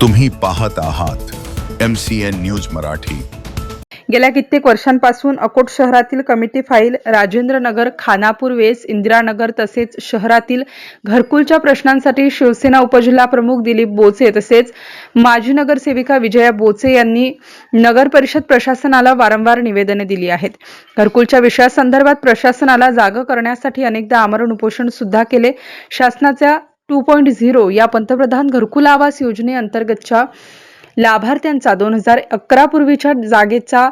तुम्ही पाहत आहात M C N news Marathi. गेल्या कित्येक वर्षांपासून अकोट शहरातील कमिटी फाईल राजेंद्रनगर खानापूर वेस इंदिरानगर तसेच शहरातील घरकुलच्या प्रश्नांसाठी शिवसेना उपजिल्हा प्रमुख दिलीप बोचे तसेच माजी नगरसेविका विजया बोचे यांनी नगर परिषद प्रशासनाला वारंवार निवेदने दिली आहेत. घरकुलच्या विषयासंदर्भात प्रशासनाला जाग करण्यासाठी अनेकदा आमरण उपोषण सुद्धा केले. शासनाच्या टू पॉईंट झिरो या पंतप्रधान घरकुल आवास योजनेअंतर्गतच्या लाभार्थ्यांचा दोन हजार अकरा पूर्वीच्या जागेचा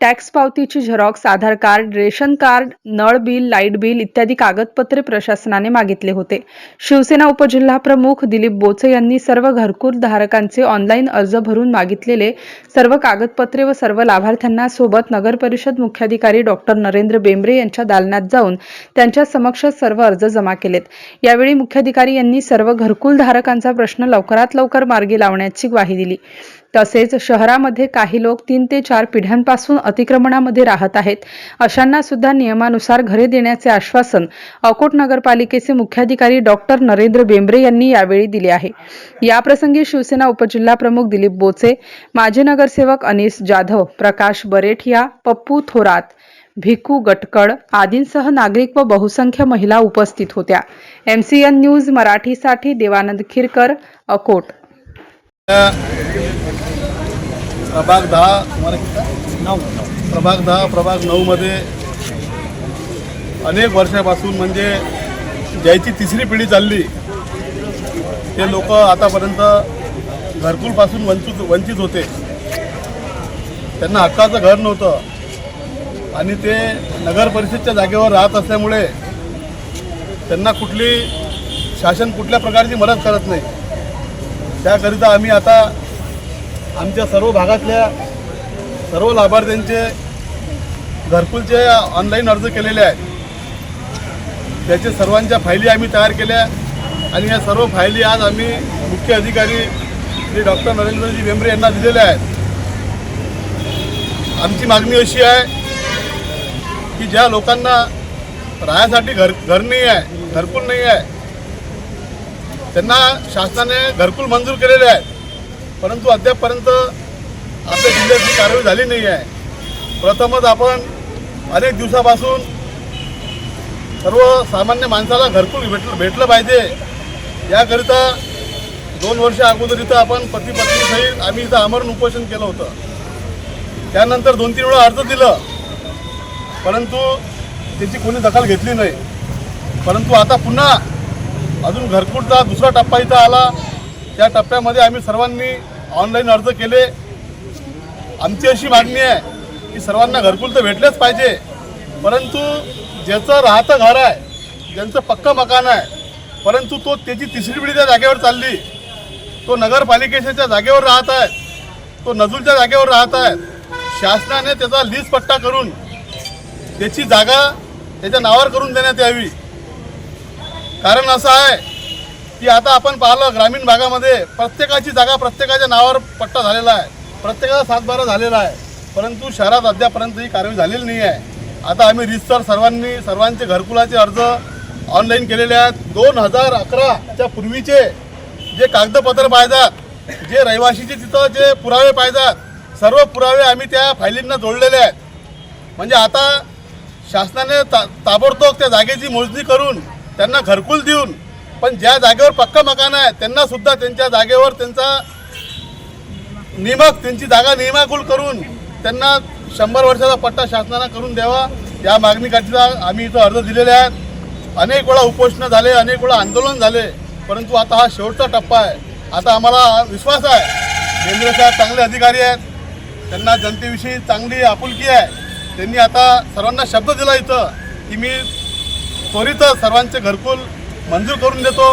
टॅक्स पावतीची xerox Aadhaar card ration card नळ बिल लाइट बिल इत्यादी कागदपत्रे प्रशासनाने मागितले होते. शिवसेना उपजिल्हा प्रमुख दिलीप बोचे यांनी सर्व घरकुल धारकांचे ऑनलाईन अर्ज भरून मागितलेले सर्व कागदपत्रे व सर्व लाभार्थ्यांना सोबत नगर परिषद मुख्याधिकारी डॉक्टर नरेंद्र बेंबरे यांच्या दालनात जाऊन त्यांच्या समक्ष सर्व अर्ज जमा केलेत. यावेळी मुख्याधिकारी यांनी सर्व घरकुल धारकांचा प्रश्न लवकरात लवकर मार्गी लावण्याची ग्वाही दिली. तसेच शहरामध्ये काही लोक तीन ते चार पिढ्यांपासून अतिक्रमणामध्ये राहत आहेत. अशांना सुद्धा नियमानुसार घरे देण्याचे आश्वासन अकोट नगरपालिकेचे मुख्याधिकारी डॉक्टर नरेंद्र बेंबरे यांनी यावेळी दिले आहे. याप्रसंगी शिवसेना उपजिल्हा प्रमुख दिलीप बोचे माजी नगरसेवक अनिस जाधव प्रकाश बरेठिया पप्पू थोरात भिकू गटकड आदींसह नागरिक व बहुसंख्य महिला उपस्थित होत्या. एम सी एन न्यूज मराठीसाठी देवानंद खिरकर अकोट. प्रभाग दहा तुम्हाला नऊ. प्रभाग दहा प्रभाग नऊमध्ये अनेक वर्षापासून म्हणजे ज्याची तिसरी पिढी चालली ते लोक आतापर्यंत घरकुलपासून वंचित वंचित होते. त्यांना हक्काचं घर नव्हतं. आणि ते नगर परिषदच्या जागेवर राहत असल्यामुळे त्यांना कुठली शासन कुठल्या प्रकारची मदत करत नाही. त्याकरिता आम्ही आता आमच्या सर्व भागातल्या सर्व लाभार्थ्यांचे घरकुलचे ऑनलाईन अर्ज केलेले आहेत. त्याचे सर्वांच्या फायली आम्ही तयार केल्या आणि या सर्व फायली आज आम्ही मुख्य अधिकारी श्री डॉक्टर नरेंद्रजी बेंबरे यांना दिलेल्या आहेत. आमची मागणी अशी आहे की ज्या लोकांना राहण्यासाठी घर घर नाही आहे घरकुल नाही आहे त्यांना शासनाने घरकुल मंजूर केलेले आहे परंतु अद्यापपर्यंत आपल्या जिल्ह्यात ही कारवाई झाली नाही आहे प्रथमच आपण अनेक दिवसापासून सर्व सामान्य माणसाला घरकुल भेटलं भेटलं पाहिजे. याकरिता दोन वर्ष अगोदर इथं आपण पती पत्नीसहित आम्ही इथं आमरण उपोषण केलं होतं. त्यानंतर दोन तीन वेळा अर्ज दिलं. परंतु त्याची कोणी दखल घेतली नाही. परंतु आता पुन्हा अजून घरकुलचा दुसरा टप्पा इथं आला. त्या टप्प्यामध्ये आम्ही सर्वांनी ऑनलाईन अर्ज केले. आमची अशी मागणी आहे की सर्वांना घरकुल तर भेटलेच पाहिजे. परंतु ज्याचं राहतं घर आहे ज्यांचं पक्कं मकान आहे परंतु तो त्याची तिसरी पिढी त्या जागेवर चालली. तो नगरपालिकेच्या जागेवर राहत आहे तो नजूलच्या जागेवर राहत आहे. शासनाने त्याचा लीज पट्टा करून त्याची जागा त्याच्या नावावर करून देण्यात यावी. कारण असं आहे की आता आपण पाहिलं ग्रामीण भागामध्ये प्रत्येकाची जागा प्रत्येकाच्या नावावर पट्टा झालेला आहे. प्रत्येकाचा सातबारा झालेला आहे. परंतु शहरात अद्यापर्यंत ही कारवाई झालेली नाही आहे. आता आम्ही रिस्टर सर्वांनी सर्वांचे घरकुलाचे अर्ज ऑनलाईन केलेले आहेत. दोन हजार अकराच्या पूर्वीचे जे कागदपत्र पाहिजात जे रहिवाशीचे तिथं जे पुरावे पाहिजात सर्व पुरावे आम्ही त्या फायलींना जोडलेले आहेत. म्हणजे आता शासनाने ता ताबडतोब त्या जागेची मोजणी करून त्यांना घरकुल देऊन पण ज्या जागेवर पक्का मकान आहे त्यांना सुद्धा त्यांच्या जागेवर त्यांचा नियमक त्यांची जागा नियमाकुल करून त्यांना शंभर वर्षाचा पट्टा शासनानं करून द्यावा. या मागणीकरता आम्ही इथं अर्ज दिलेले आहेत. अनेक वेळा उपोषणं झाले अनेक वेळा आंदोलन झाले परंतु आता हा शेवटचा टप्पा आहे. आता आम्हाला विश्वास आहे. केंद्र साहेब चांगले अधिकारी आहेत. त्यांना जनतेविषयी चांगली आपुलकी आहे. त्यांनी आता सर्वांना शब्द दिला इथं की मी त्वरितच सर्वांचे घरकुल मंजूर करून देतो.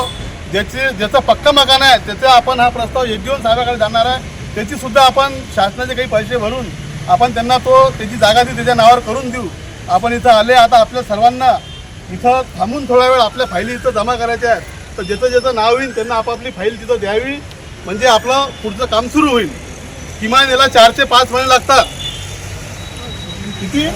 ज्याचे ज्याचं पक्का मकान आहे त्याचा आपण हा प्रस्ताव एक दिवस साहेबाकडे जाणार आहे. त्याचीसुद्धा आपण शासनाचे काही पैसे भरून आपण त्यांना तो त्याची जागा ती त्याच्या नावावर करून देऊ. आपण इथं आले आता आपल्या सर्वांना इथं थांबून थोडा वेळ आपल्या फायली इथं जमा करायच्या आहेत. तर ज्याचं ज्याचं नाव होईल त्यांना आपापली फाईल तिथं द्यावी. म्हणजे आपलं पुढचं काम सुरू होईल. किमान याला चार ते पाच महिने लागतात. किती?